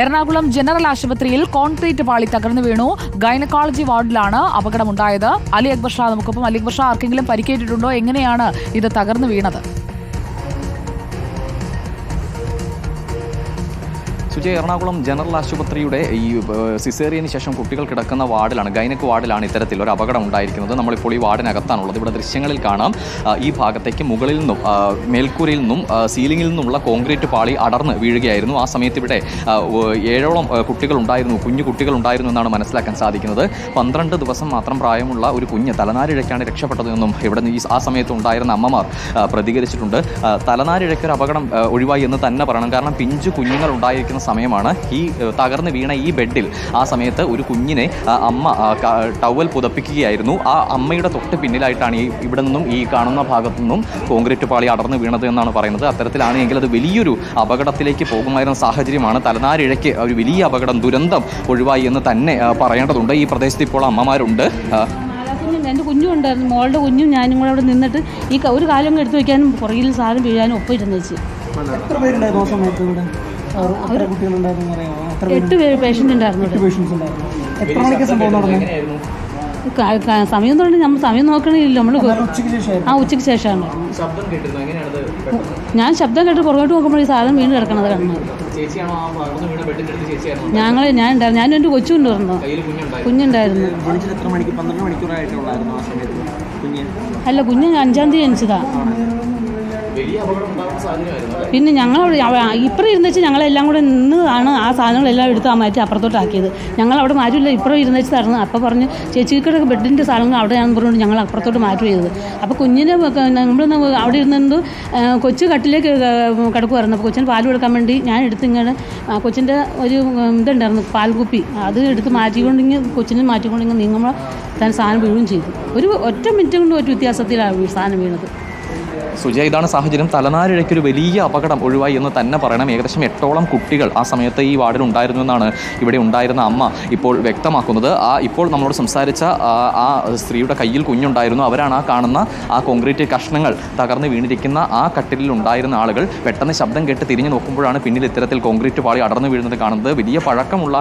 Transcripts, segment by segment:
Ernakulam general ആശുപത്രിയിൽ concrete പാളി തകർന്നു വീണു. ഗൈനക്കോളജി വാർഡിലാണ് അപകടമുണ്ടായത്. അലി അക്ബർ ഷാ നമുക്കൊപ്പം. അലി അക്ബർ ഷാ ആർക്കെങ്കിലും പരിക്കേറ്റിട്ടുണ്ടോ? എങ്ങനെയാണ് ഇത് തകർന്നു വീണത്? സുജയ് എറണാകുളം ജനറൽ ആശുപത്രിയുടെ ഈ സിസേറിയന് ശേഷം കുട്ടികൾ കിടക്കുന്ന വാർഡിലാണ് ഗൈനക് വാർഡിലാണ് ഇത്തരത്തിൽ ഒരു അപകടം ഉണ്ടായിരിക്കുന്നത്. നമ്മളിപ്പോൾ ഈ വാർഡിനകത്താണുള്ളത്. ഇവിടെ ദൃശ്യങ്ങളിൽ കാണാം ഈ ഭാഗത്തേക്ക് മുകളിൽ നിന്നും മേൽക്കൂരയിൽ നിന്നും സീലിംഗിൽ നിന്നുമുള്ള കോൺക്രീറ്റ് പാളി അടർന്ന് വീഴുകയായിരുന്നു. ആ സമയത്ത് ഇവിടെ ഏഴോളം കുട്ടികൾ ഉണ്ടായിരുന്നു കുഞ്ഞു കുട്ടികൾ ഉണ്ടായിരുന്നു എന്നാണ് മനസ്സിലാക്കാൻ സാധിക്കുന്നത്. പന്ത്രണ്ട് ദിവസം മാത്രം പ്രായമുള്ള ഒരു കുഞ്ഞ് തലനാരിഴയ്ക്കാണ് രക്ഷപ്പെട്ടതെന്നും ഇവിടെ ഈ ആ സമയത്ത് ഉണ്ടായിരുന്ന അമ്മമാർ പ്രതികരിച്ചിട്ടുണ്ട്. തലനാരിഴയ്ക്കൊരു അപകടം ഒഴിവായി എന്ന് തന്നെ പറയണം. കാരണം പിഞ്ചു കുഞ്ഞുങ്ങൾ ഉണ്ടായിരിക്കുന്ന സമയമാണ്. ഈ തകർന്ന് വീണ ഈ ബെഡിൽ ആ സമയത്ത് ഒരു കുഞ്ഞിനെ അമ്മ ടവൽ പുതപ്പിക്കുകയായിരുന്നു. ആ അമ്മയുടെ തൊട്ട് പിന്നിലായിട്ടാണ് ഈ ഇവിടെ നിന്നും ഈ കാണുന്ന ഭാഗത്തു നിന്നും കോൺക്രീറ്റ് പാളി അടർന്നു വീണത് എന്നാണ് പറയുന്നത്. അത്തരത്തിലാണ് എങ്കിൽ അത് വലിയൊരു അപകടത്തിലേക്ക് പോകുമായിരുന്ന സാഹചര്യമാണ്. തലനാരിഴയ്ക്ക് ഒരു വലിയ അപകടം ദുരന്തം ഒഴിവായി എന്ന് തന്നെ പറയേണ്ടതുണ്ട്. ഈ പ്രദേശത്ത് ഇപ്പോൾ അമ്മമാരുണ്ട്. എന്റെ കുഞ്ഞും ഉണ്ടായിരുന്നു. മോളുടെ കുഞ്ഞും ഞാനും കൂടെ അവിടെ നിന്നിട്ട് ഈ ഒരു കാലം എടുത്തു വയ്ക്കാനും പുറകിൽ സാധനം വീഴാനും ഒപ്പം ഇരുന്നു വെച്ച്. എത്ര പേരുണ്ടായിരുന്നു ആ സമയത്ത് ഇവിടെ? എട്ട് പേര്? പേഷ്യന്റ് ഉണ്ടായിരുന്നു. എത്ര മണിക്ക് സംഭവം നടന്നു സമയം തൊട്ട് നമ്മൾ സമയം നോക്കണില്ല നമ്മൾ ആ ഉച്ചയ്ക്ക് ശേഷമാണ്. ഞാൻ ശബ്ദം കേട്ട് പുറകോട്ട് നോക്കുമ്പോൾ ഈ സാധനം വീണ് കിടക്കണത് കണ്ടത് ഞങ്ങൾ ഞാൻ ഉണ്ടായിരുന്നു ഞാനും എന്റെ കൊച്ചുണ്ട് കുഞ്ഞുണ്ടായി കുഞ്ഞുണ്ടായിരുന്നു. അല്ല കുഞ്ഞ് അഞ്ചാം തീയതി ജനിച്ചതാ. പിന്നെ ഞങ്ങൾ ഇപ്പുറം ഇരുന്ന് വെച്ച് ഞങ്ങളെല്ലാം കൂടെ നിന്നാണ് ആ സാധനങ്ങളെല്ലാം എടുത്ത് ആ മാറ്റി അപ്പുറത്തോട്ടാക്കിയത് ഞങ്ങൾ അവിടെ മാറ്റില്ല ഇപ്പുറം ഇരുന്ന് വെച്ച് തരണം. അപ്പോൾ പറഞ്ഞ് ചേച്ചിക്കടെ ബെഡിന്റെ സാധനങ്ങൾ അവിടെയാണെന്ന് പറഞ്ഞുകൊണ്ട് ഞങ്ങൾ അപ്പുറത്തോട്ട് മാറ്റി ചെയ്തത്. അപ്പോൾ കുഞ്ഞിനെ നമ്മൾ അവിടെ ഇരുന്നത് കൊച്ചു കട്ടിലേക്ക് കിടക്കുമായിരുന്നു അപ്പോൾ കൊച്ചിന് പാൽ കൊടുക്കാൻ വേണ്ടി ഞാൻ എടുത്ത് ഇങ്ങനെ കൊച്ചിന്റെ ഒരു ഇതുണ്ടായിരുന്നു ഇതുണ്ടായിരുന്നു കുപ്പി അത് എടുത്ത് മാറ്റിക്കൊണ്ടിങ്ങനെ കൊച്ചിനെ മാറ്റിക്കൊണ്ടിങ്ങനെ നീങ്ങുമ്പോൾ താൻ സാധനം വീഴുകയും ചെയ്തു. ഒരു ഒറ്റ മിനിറ്റ് കൊണ്ട് ഒരു വ്യത്യാസത്തിലാണ് സാധനം വീണത്. സുജയ ഇതാണ് സാഹചര്യം. തലനാരിഴയ്ക്ക് ഒരു വലിയ അപകടം ഒഴിവായി എന്ന് തന്നെ പറയണം. ഏകദേശം എട്ടോളം കുട്ടികൾ ആ സമയത്ത് ഈ വാർഡിൽ ഉണ്ടായിരുന്നു എന്നാണ് ഇവിടെ ഉണ്ടായിരുന്ന അമ്മ ഇപ്പോൾ വ്യക്തമാക്കുന്നത്. ആ ഇപ്പോൾ നമ്മളോട് സംസാരിച്ച ആ സ്ത്രീയുടെ കയ്യിൽ കുഞ്ഞുണ്ടായിരുന്നു. അവരാണ് ആ കാണുന്ന ആ കോൺക്രീറ്റ് കഷ്ണങ്ങൾ തകർന്ന് വീണിരിക്കുന്ന ആ കട്ടിലിൽ ഉണ്ടായിരുന്ന ആളുകൾ. പെട്ടെന്ന് ശബ്ദം കേട്ട് തിരിഞ്ഞു നോക്കുമ്പോഴാണ് പിന്നിൽ ഇത്തരത്തിൽ കോൺക്രീറ്റ് പാളി അടർന്നു വീഴുന്നത് കാണുന്നത്. വലിയ പഴക്കമുള്ള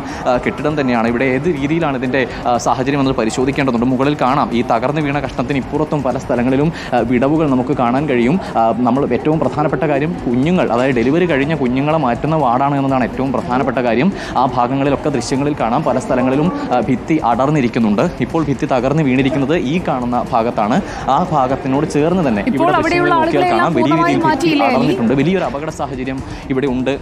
കെട്ടിടം തന്നെയാണ്. ഇവിടെ ഏത് രീതിയിലാണ് ഇതിന്റെ സാഹചര്യം എന്നത് പരിശോധിക്കേണ്ടതുണ്ട്. മുകളിൽ കാണാം. ഈ തകർന്നു വീണ കഷ്ണത്തിന് ഇപ്പുറത്തും പല സ്ഥലങ്ങളിലും വിടവുകൾ നമുക്ക് കാണാൻ കഴിയും. ആ, നമ്മൾ ഏറ്റവും പ്രധാനപ്പെട്ട കാര്യം കുഞ്ഞുങ്ങൾ അതായത് ഡെലിവറി കഴിഞ്ഞ കുഞ്ഞുങ്ങളെ മാറ്റുന്ന വാർഡാണ് എന്നതാണ് ഏറ്റവും പ്രധാനപ്പെട്ട കാര്യം. ആ ഭാഗങ്ങളിലൊക്കെ ദൃശ്യങ്ങളിൽ കാണാം. പല സ്ഥലങ്ങളിലും ഭിത്തി അടർന്നിരിക്കുന്നുണ്ട്. ഇപ്പോൾ ഭിത്തി തകർന്ന് വീണിരിക്കുന്നത് ഈ കാണുന്ന ഭാഗത്താണ്. ആ ഭാഗത്തിനോട് ചേർന്ന് തന്നെ ഇവിടെ നോക്കിയാൽ കാണാം. വലിയ രീതിയിൽ? അടർന്നിട്ടുണ്ട്. വലിയൊരു അപകട സാഹചര്യം ഇവിടെ ഉണ്ട്.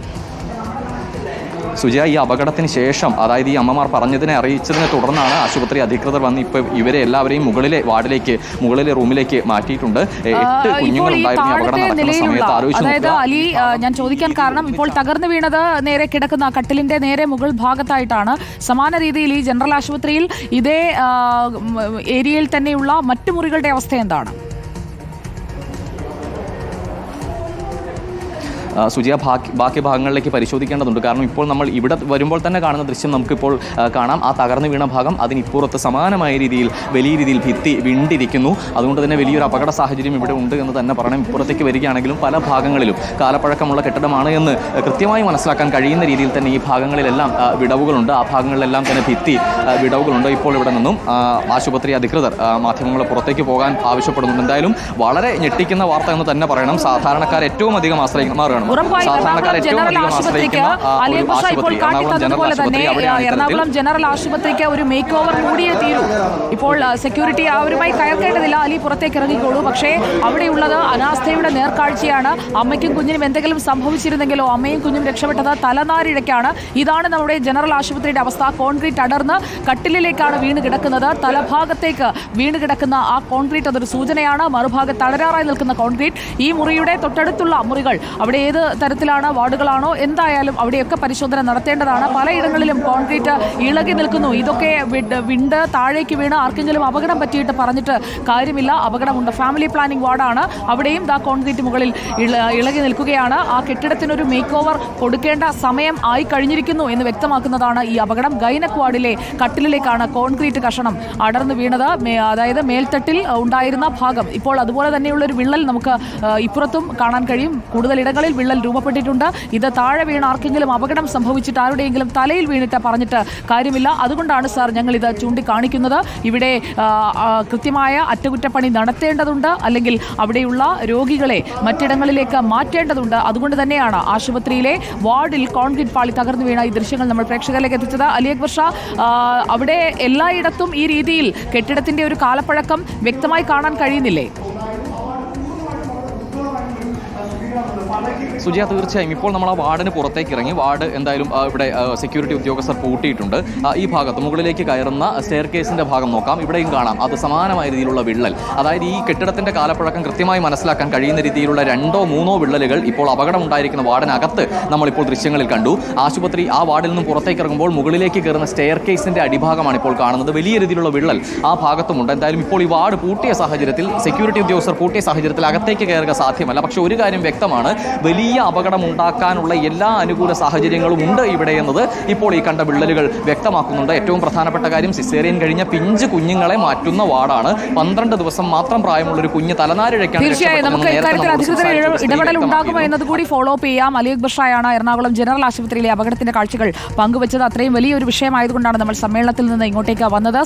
സുജയ ഈ അപകടത്തിന് ശേഷം അതായത് ഈ അമ്മമാർ പറഞ്ഞതിനെ അറിയിച്ചതിനെ തുടർന്നാണ് ആശുപത്രി അധികൃതർ വന്ന് ഇപ്പോൾ ഇവരെ എല്ലാവരെയും മുകളിലെ വാർഡിലേക്ക് മുകളിലെ റൂമിലേക്ക് മാറ്റിയിട്ടുണ്ട്. എട്ട് അപകടം നടക്കുന്ന സമയത്ത് ആലോചിച്ച് അതായത് അലി ഞാൻ ചോദിക്കാൻ കാരണം ഇപ്പോൾ തകർന്നു വീണത് നേരെ കിടക്കുന്ന കട്ടിലിന്റെ നേരെ മുകൾ ഭാഗത്തായിട്ടാണ്. സമാന രീതിയിൽ ഈ ജനറൽ ആശുപത്രിയിൽ ഇതേ ഏരിയയിൽ തന്നെയുള്ള മറ്റു മുറികളുടെ അവസ്ഥ എന്താണ്? സുജിയ ബാക്കി ഭാഗങ്ങളിലേക്ക് പരിശോധിക്കേണ്ടതുണ്ട്. കാരണം ഇപ്പോൾ നമ്മൾ ഇവിടെ വരുമ്പോൾ തന്നെ കാണുന്ന ദൃശ്യം നമുക്കിപ്പോൾ കാണാം. ആ തകർന്നു വീണ ഭാഗം അതിനിപ്പുറത്ത് സമാനമായ രീതിയിൽ വലിയ രീതിയിൽ ഭിത്തി വിണ്ടിരിക്കുന്നു. അതുകൊണ്ട് തന്നെ വലിയൊരു അപകട സാഹചര്യം ഇവിടെ ഉണ്ട് എന്ന് തന്നെ പറയണം. ഇപ്പുറത്തേക്ക് വരികയാണെങ്കിലും പല ഭാഗങ്ങളിലും കാലപ്പഴക്കമുള്ള കെട്ടിടമാണ് എന്ന് കൃത്യമായി മനസ്സിലാക്കാൻ കഴിയുന്ന രീതിയിൽ തന്നെ ഈ ഭാഗങ്ങളിലെല്ലാം വിടവുകളുണ്ട്. ആ ഭാഗങ്ങളിലെല്ലാം തന്നെ ഭിത്തി വിടവുകളുണ്ട്. ഇപ്പോൾ ഇവിടെ നിന്നും ആശുപത്രി അധികൃതർ മാധ്യമങ്ങളെ പുറത്തേക്ക് പോകാൻ ആവശ്യപ്പെടുന്നുണ്ട്. എന്തായാലും വളരെ ഞെട്ടിക്കുന്ന വാർത്ത എന്ന് തന്നെ പറയണം. സാധാരണക്കാർ ഏറ്റവും അധികം ആശ്രയിക്കുന്നവരാണ്. ഉറപ്പായും ജനറൽ ആശുപത്രിക്ക് ബുഷ ഇപ്പോൾ കാട്ടിത്തന്നതുപോലെ തന്നെ എറണാകുളം ജനറൽ ആശുപത്രിക്ക് ഒരു മേക്ക് ഓവർ കൂടിയേ തീരൂ. ഇപ്പോൾ സെക്യൂരിറ്റി അവരുമായി കയർക്കേണ്ടതില്ല അലി പുറത്തേക്ക് ഇറങ്ങിക്കോളൂ. പക്ഷേ അവിടെയുള്ളത് അനാസ്ഥയുടെ നേർക്കാഴ്ചയാണ്. അമ്മയ്ക്കും കുഞ്ഞിനും എന്തെങ്കിലും സംഭവിച്ചിരുന്നെങ്കിലോ അമ്മയും കുഞ്ഞും രക്ഷപ്പെട്ടത് തലനാരിഴയ്ക്കാണ്. ഇതാണ് നമ്മുടെ ജനറൽ ആശുപത്രിയുടെ അവസ്ഥ. കോൺക്രീറ്റ് അടർന്ന് കട്ടിലിലേക്കാണ് വീണ് കിടക്കുന്നത്. തലഭാഗത്തേക്ക് വീണ് കിടക്കുന്ന ആ കോൺക്രീറ്റ് അതൊരു സൂചനയാണ്. മറുഭാഗത്ത് തളരാറായി നിൽക്കുന്ന കോൺക്രീറ്റ്. ഈ മുറിയുടെ തൊട്ടടുത്തുള്ള മുറികൾ. അവിടെ ഏത് തരത്തിലാണ് വാർഡുകളാണോ എന്തായാലും അവിടെയൊക്കെ പരിശോധന നടത്തേണ്ടതാണ്. പലയിടങ്ങളിലും കോൺക്രീറ്റ് ഇളകി നിൽക്കുന്നു. ഇതൊക്കെ വിണ്ട് താഴേക്ക് വീണ് ആർക്കെങ്കിലും അപകടം പറ്റിയിട്ട് പറഞ്ഞിട്ട് കാര്യമില്ല. അപകടമുണ്ട്. ഫാമിലി പ്ലാനിംഗ് വാർഡാണ്. അവിടെയും ദാ കോൺക്രീറ്റ് മുകളിൽ ഇളകി നിൽക്കുകയാണ്. ആ കെട്ടിടത്തിനൊരു മേക്ക് ഓവർ കൊടുക്കേണ്ട സമയം ആയി കഴിഞ്ഞിരിക്കുന്നു എന്ന് വ്യക്തമാക്കുന്നതാണ് ഈ അപകടം. ഗൈനക് വാർഡിലെ കട്ടിലിലേക്കാണ് കോൺക്രീറ്റ് കഷണം അടർന്നു വീണത്. അതായത് മേൽത്തട്ടിൽ ഉണ്ടായിരുന്ന ഭാഗം. ഇപ്പോൾ അതുപോലെ തന്നെയുള്ള ഒരു വിള്ളൽ നമുക്ക് ഇപ്പുറത്തും കാണാൻ കഴിയും. കൂടുതൽ ഇടങ്ങളിൽ വിള്ളൽ രൂപപ്പെട്ടിട്ടുണ്ട്. ഇത് താഴെ വീണ് ആർക്കെങ്കിലും അപകടം സംഭവിച്ചിട്ട് ആരുടെയെങ്കിലും തലയിൽ വീണിട്ട് പറഞ്ഞിട്ട് കാര്യമില്ല. അതുകൊണ്ടാണ് സാർ ഞങ്ങൾ ഇത് ചൂണ്ടിക്കാണിക്കുന്നത്. ഇവിടെ കൃത്യമായ അറ്റകുറ്റപ്പണി നടത്തേണ്ടതുണ്ട്. അല്ലെങ്കിൽ അവിടെയുള്ള രോഗികളെ മറ്റിടങ്ങളിലേക്ക് മാറ്റേണ്ടതുണ്ട്. അതുകൊണ്ട് തന്നെയാണ് ആശുപത്രിയിലെ വാർഡിൽ കോൺക്രീറ്റ് പാളി തകർന്നു വീണ ഈ ദൃശ്യങ്ങൾ നമ്മൾ പ്രേക്ഷകരിലേക്ക് എത്തിച്ചത്. അലി അക്ബർ ഷാ അവിടെ എല്ലായിടത്തും ഈ രീതിയിൽ കെട്ടിടത്തിന്റെ ഒരു കാലപ്പഴക്കം വ്യക്തമായി കാണാൻ കഴിയുന്നില്ലേ? സുജിയ തീർച്ചയായും. ഇപ്പോൾ നമ്മൾ ആ വാർഡിന് പുറത്തേക്ക് ഇറങ്ങി. വാർഡ് എന്തായാലും ഇവിടെ സെക്യൂരിറ്റി ഉദ്യോഗസ്ഥർ പൂട്ടിയിട്ടുണ്ട്. ഈ ഭാഗത്ത് മുകളിലേക്ക് കയറുന്ന സ്റ്റെയർ കേസിന്റെ ഭാഗം നോക്കാം. ഇവിടെയും കാണാം. അത് സമാനമായ രീതിയിലുള്ള വിള്ളൽ. അതായത് ഈ കെട്ടിടത്തിന്റെ കാലപ്പഴക്കം കൃത്യമായി മനസ്സിലാക്കാൻ കഴിയുന്ന രീതിയിലുള്ള രണ്ടോ മൂന്നോ വിള്ളലുകൾ ഇപ്പോൾ അപകടം ഉണ്ടായിരിക്കുന്ന വാർഡിനകത്ത് നമ്മളിപ്പോൾ ദൃശ്യങ്ങളിൽ കണ്ടു. ആശുപത്രി ആ വാർഡിൽ നിന്നും പുറത്തേക്ക് ഇറങ്ങുമ്പോൾ മുകളിലേക്ക് കയറുന്ന സ്റ്റെയർ കേസിന്റെ അടിഭാഗമാണ് ഇപ്പോൾ കാണുന്നത്. വലിയ രീതിയിലുള്ള വിള്ളൽ ആ ഭാഗത്തുമുണ്ട്. എന്തായാലും ഇപ്പോൾ ഈ വാർഡ് പൂട്ടിയ സാഹചര്യത്തിൽ സെക്യൂരിറ്റി ഉദ്യോഗസ്ഥർ പൂട്ടിയ സാഹചര്യത്തിൽ അകത്തേക്ക് കയറുക സാധ്യമല്ല. പക്ഷേ ഒരു കാര്യം വ്യക്തമാണ്. വലിയ അപകടം ഉണ്ടാക്കാനുള്ള എല്ലാ അനുകൂല സാഹചര്യങ്ങളും ഉണ്ട് ഇവിടെ എന്നത് ഇപ്പോൾ ഈ കണ്ട വിള്ളലുകൾ വ്യക്തമാക്കുന്നുണ്ട്. ഏറ്റവും പ്രധാനപ്പെട്ട കാര്യം സിസേറിയൻ കഴിഞ്ഞ പിഞ്ച് കുഞ്ഞുങ്ങളെ മാറ്റുന്ന വാർഡാണ്. പന്ത്രണ്ട് ദിവസം മാത്രം പ്രായമുള്ള ഒരു കുഞ്ഞ് തലനാരിഴയ്ക്കാണ് തീർച്ചയായും നമുക്ക് ഇക്കാര്യത്തിൽ അധികൃതർ ഇടപെടൽ ഉണ്ടാകുമോ. എന്നത് കൂടി ഫോളോ അപ്പ് ചെയ്യാം. അലി ബഷായാണ് ഷായാണ് എറണാകുളം ജനറൽ ആശുപത്രിയിലെ അപകടത്തിന്റെ കാഴ്ചകൾ പങ്കുവച്ചത്. അത്രയും വലിയൊരു വിഷയമായതുകൊണ്ടാണ് നമ്മൾ സമ്മേളനത്തിൽ നിന്ന് ഇങ്ങോട്ടേക്ക് വന്നത്.